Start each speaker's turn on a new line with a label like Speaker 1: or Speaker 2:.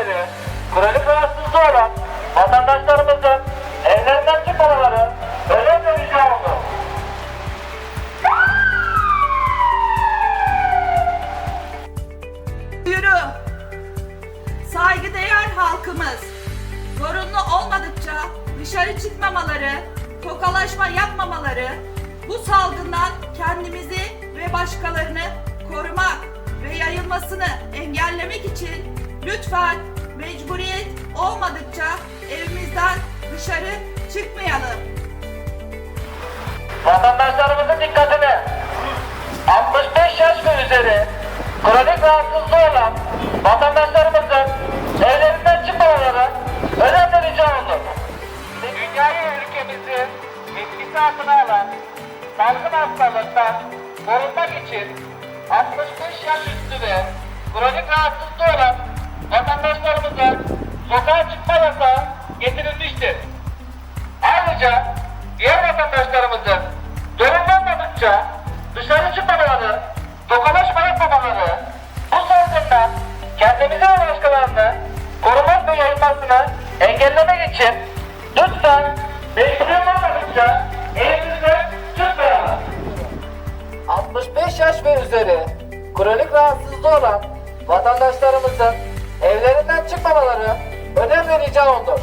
Speaker 1: üzeri kronik rahatsızlığı olan vatandaşlarımızın evlerinden çıkmamaları önemli rica oldu.
Speaker 2: Yürü. Saygıdeğer halkımız. Zorunlu olmadıkça dışarı çıkmamaları, tokalaşma yapmamaları, bu salgından kendimizi ve başkalarını korumak ve yayılmasını engellemek için lütfen mecburiyet olmadıkça evimizden dışarı çıkmayalım.
Speaker 1: Vatandaşlarımızın dikkatine 65 yaş ve üzeri kronik rahatsızlığı olan vatandaşlarımızın evlerinden çıkmamaları önemli rica oldu. Dünyayı ülkemizi etkisi altına alan salgın hastalıktan korunmak için 65 yaş üstü ve kronik rahatsızlığı olan vatandaşlarımıza sokağa çıkma yasağı getirilmiştir. Ayrıca diğer vatandaşlarımızın zorunlanmadıkça dışarı çıkmamaları, tokalaşma yapmamaları, bu salgından kendimizi ve başkalarını korumak ve yayılmasını engellemek için lütfen mecburi olmadıkça evimizden çıkmayalım. 65 yaş ve üzeri kronik rahatsızlığı olan vatandaşlarımızın evlerinden çıkmamaları önemli rica oldu.